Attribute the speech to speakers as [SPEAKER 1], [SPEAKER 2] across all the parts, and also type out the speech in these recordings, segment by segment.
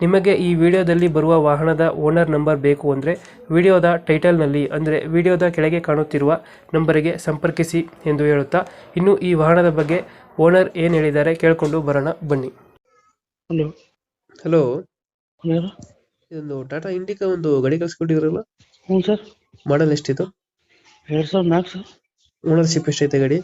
[SPEAKER 1] ನಿಮಗೆ ಈ ವಿಡಿಯೋದಲ್ಲಿ ಬರುವ ವಾಹನದ ಓನರ್ ನಂಬರ್ ಬೇಕು ಅಂದರೆ ವಿಡಿಯೋದ ಟೈಟಲ್ನಲ್ಲಿ ಅಂದರೆ ವಿಡಿಯೋದ ಕೆಳಗೆ ಕಾಣುತ್ತಿರುವ ನಂಬರಿಗೆ ಸಂಪರ್ಕಿಸಿ ಎಂದು ಹೇಳುತ್ತಾ ಇನ್ನು ಈ ವಾಹನದ ಬಗ್ಗೆ ಓನರ್ ಏನು ಹೇಳಿದ್ದಾರೆ ಕೇಳಿಕೊಂಡು ಬರೋಣ ಬನ್ನಿ.
[SPEAKER 2] ಹಲೋ.
[SPEAKER 1] ಹಲೋ. ಇದೊಂದು ಟಾಟಾ ಇಂಡಿಕಾ ಒಂದು ಗಡಿ ಕಳಿಸ್ಕೊಟ್ಟಿದ್ರಲ್ಲ?
[SPEAKER 2] ಹ್ಞೂ ಸರ್.
[SPEAKER 1] ಮಾಡಲ್ ಎಷ್ಟಿತ್ತು?
[SPEAKER 2] ಎರಡು ಸಾವಿರದ ನಾಲ್ಕು ಸರ್.
[SPEAKER 1] ಓನರ್ಶಿಪ್ ಎಷ್ಟೈತೆ ಗಾಡಿ?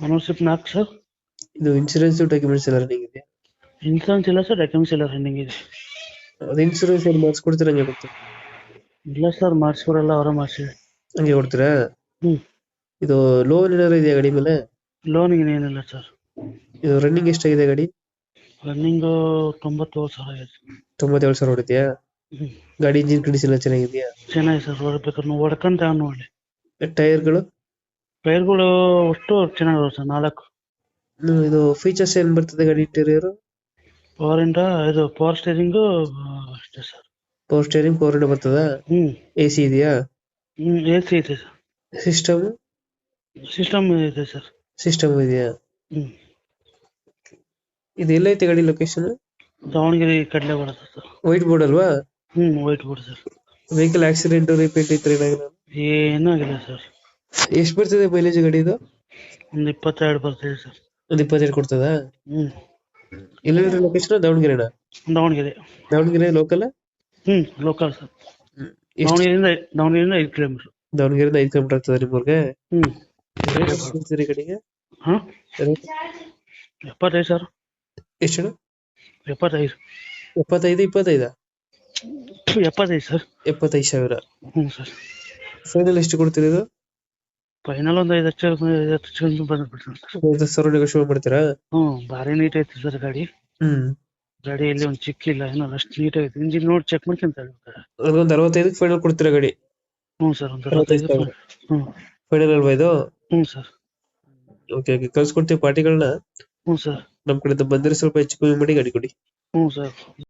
[SPEAKER 2] ಓನರ್ಶಿಪ್ ನಾಲ್ಕು ಸರ್.
[SPEAKER 1] ಇದು ಇನ್ಶೂರೆನ್ಸ್ ಡಾಕ್ಯುಮೆಂಟ್ಸ್ ಎಲ್ಲ ರನ್ನಿಂಗ್ ಇದೆ
[SPEAKER 2] ಇನ್ಸೂರೆನ್ಸ್ ಇಲ್ಲ ಸರ್ ಅಕೌಂಟ್ಸ್ ಇಲ್ಲ ರನ್ನಿಂಗ್ ಇದೆ
[SPEAKER 1] ಅದು ಇನ್ಸೂರೆನ್ಸ್ ಏನು ಮಾಡಿಸ್ಕೊಡ್ತೀರ ಹಂಗೆ ಗೊತ್ತು
[SPEAKER 2] ಇಲ್ಲ ಸರ್ ಮಾಡಿಸ್ಕೊಡಲ್ಲ ಅವರ ಮಾಡಿಸಿ
[SPEAKER 1] ಹಂಗೆ ಕೊಡ್ತೀರಾ?
[SPEAKER 2] ಹ್ಞೂ
[SPEAKER 1] ಇದು ಲೋನ್ ಏನಾದ್ರು ಇದೆಯಾ ಗಾಡಿ ಮೇಲೆ?
[SPEAKER 2] ಲೋನ್ ಏನಿಲ್ಲ ಸರ್
[SPEAKER 1] ಇದು ರನ್ನಿಂಗ್ ಎಷ್ಟಾಗಿದೆ ಗಾಡಿ?
[SPEAKER 2] ರನ್ನಿಂಗ್ ತೊಂಬತ್ತೇಳು ಸಾವಿರ ಆಗಿದೆ.
[SPEAKER 1] ತೊಂಬತ್ತೇಳು ಸಾವಿರ ಹೊಡಿದ್ಯಾ
[SPEAKER 2] ಹ್ಞೂ
[SPEAKER 1] ಗಾಡಿ ಇಂಜಿನ್ ಕಂಡೀಷನ್ ಎಲ್ಲ ಚೆನ್ನಾಗಿದೆಯಾ?
[SPEAKER 2] ಚೆನ್ನಾಗಿ ಸರ್ ಹೊಡ್ಬೇಕಾದ್ರೆ ನೀವು ಹೊಡ್ಕೊಂತ ನೋಡಿ.
[SPEAKER 1] ಟೈರ್ಗಳು?
[SPEAKER 2] ಟೈರ್ಗಳು ಅಷ್ಟು ಚೆನ್ನಾಗಿರೋ ಸರ್ ನಾಲ್ಕು.
[SPEAKER 1] ಇದು ಫೀಚರ್ಸ್ ಏನ್ ಬರ್ತದೆ ಗಾಡಿ ಇಂಟೀರಿಯರ್
[SPEAKER 2] ಪವರಿಂದ ಇದು ಪವರ್ ಸ್ಟೇರಿಂಗ್ ಅಷ್ಟೇ sir
[SPEAKER 1] power steering power window ಬರ್ತದ?
[SPEAKER 2] ಹ್ಮ್.
[SPEAKER 1] ಎ ಸಿ ಇದೆಯಾ?
[SPEAKER 2] ಹ್ಮ್ ಎ ಸಿ ಇದೆ ಸರ್
[SPEAKER 1] ಸಿಸ್ಟಮ್
[SPEAKER 2] ಸಿಸ್ಟಮ್ ಇದೆ ಸರ್
[SPEAKER 1] ಸಿಸ್ಟಮ್ ಇದೆಯಾ?
[SPEAKER 2] ಹ್ಮ್.
[SPEAKER 1] ಇದು ಎಲ್ಲೈತೆ ಗಾಡಿ ಲೊಕೇಶನ್
[SPEAKER 2] ದಾವಣಗೆರೆ ಕಡಲೆ ಬರುತ್ತೆ ಸರ್
[SPEAKER 1] ವೈಟ್ ಬೋರ್ಡ್ ಅಲ್ವಾ?
[SPEAKER 2] ಹ್ಮ್ white board sir
[SPEAKER 1] vehicle accident repeat ಇತ್ತು
[SPEAKER 2] ಏನೂ ಆಗಿಲ್ಲ ಸರ್
[SPEAKER 1] ಎಷ್ಟು ಬರ್ತದೆ ಮೈಲೇಜ್ ಗಾಡಿ ಇದು?
[SPEAKER 2] ಒಂದು ಇಪ್ಪತ್ತೆರಡು ಬರ್ತದೆ ಸರ್
[SPEAKER 1] ಒಂದು ಇಪ್ಪತ್ತೆರಡು ಕೊಡ್ತದ?
[SPEAKER 2] ಹ್ಞೂ
[SPEAKER 1] ಎಲ್ಲೆಲ್ಲ ಲೊಕೇಶನ್ ದಾವಣಗೆರೆನಾ?
[SPEAKER 2] ದಾವಣಗೆರೆ.
[SPEAKER 1] ದಾವಣಗೆರೆ ಲೋಕಲ್
[SPEAKER 2] ಹ್ಮ್ ಲೋಕಲ್ ಸರ್
[SPEAKER 1] ದಾವಣಗೆರೆ
[SPEAKER 2] ದಾವಣಗೆರೆಯಿಂದ ದಾವಣಗೆರೆಯಿಂದ ಐದು ಕಿಲೋಮೀಟರ್
[SPEAKER 1] ದಾವಣಗೆರೆಯಿಂದ ಐದು ಕಿಲೋಮೀಟರ್ ಆಗ್ತದೆ ನಿಮ್ಮೂರ್ಗೆ
[SPEAKER 2] ಹ್ಮ್.
[SPEAKER 1] ಕಡೆಗೆ?
[SPEAKER 2] ಹಾ? ಎಪ್ಪತ್ತೈದು? ಸರ್
[SPEAKER 1] ಎಷ್ಟು
[SPEAKER 2] ಎಪ್ಪತ್ತೈದು.
[SPEAKER 1] ಎಪ್ಪತ್ತೈದು ಇಪ್ಪತ್ತೈದ?
[SPEAKER 2] ಎಪ್ಪತ್ತೈದು ಸರ್
[SPEAKER 1] ಎಪ್ಪತ್ತೈದು ಸಾವಿರ.
[SPEAKER 2] ಹ್ಞೂ ಸರ್
[SPEAKER 1] ಫೈನಲ್ ಎಷ್ಟು ಕೊಡ್ತೀರಿ ಇದು?
[SPEAKER 2] ಫೈನಲ್ ಒಂದ್ ಐದು ಹತ್ತು ಐದು ಚಂದ ಬಂದ್ಬಿಡ್ತೀನಿ ಸರ್
[SPEAKER 1] ಐದು ಸಾವಿರ ನೆಗೋಷಿಯೇಟ್ ಮಾಡ್ತೀರಾ?
[SPEAKER 2] ಹ್ಞೂ ಭಾರಿ ನೀಟ್ ಐತಿ ಸರ್ ಗಾಡಿ.
[SPEAKER 1] ಹ್ಮ್.
[SPEAKER 2] ಒಂದ್ ಒಂದು ಚಿಕ್ಕಿಲ್ಲ ಏನೋ ಅಷ್ಟು ನೀಟ್ ಐತಿ ಇಂಜಿನ್ ನೋಡಿ ಚೆಕ್ ಮಾಡ್ಕೊಂತ ಹೇಳ್ಬೇಕಾರೆ
[SPEAKER 1] ಅದೊಂದು ಅರವತ್ತೈದಕ್ಕೆ ಫೈನಲ್ ಕೊಡ್ತೀರಾ ಗಾಡಿ?
[SPEAKER 2] ಹ್ಮ್ ಸರ್ ಒಂದ್
[SPEAKER 1] ಅರವತ್ತೈದು.
[SPEAKER 2] ಹ್ಞೂ.
[SPEAKER 1] ಫೈನಲ್ ಅಲ್ವಾ ಇದು?
[SPEAKER 2] ಹ್ಞೂ ಸರ್.
[SPEAKER 1] ಓಕೆ ಓಕೆ ಕಳ್ಸ್ಕೊಡ್ತೀವಿ ಪಾರ್ಟಿಗಳನ್ನ.
[SPEAKER 2] ಹ್ಮ್ ಸರ್.
[SPEAKER 1] ನಮ್ ಕಡೆಯಿಂದ ಬಂದ್ರೆ ಸ್ವಲ್ಪ ಹೆಚ್ಚು ಕಮ್ಮಿ ಮಾಡಿ ಗಾಡಿ ಕೊಡಿ.
[SPEAKER 2] ಹ್ಮ್ ಸರ್.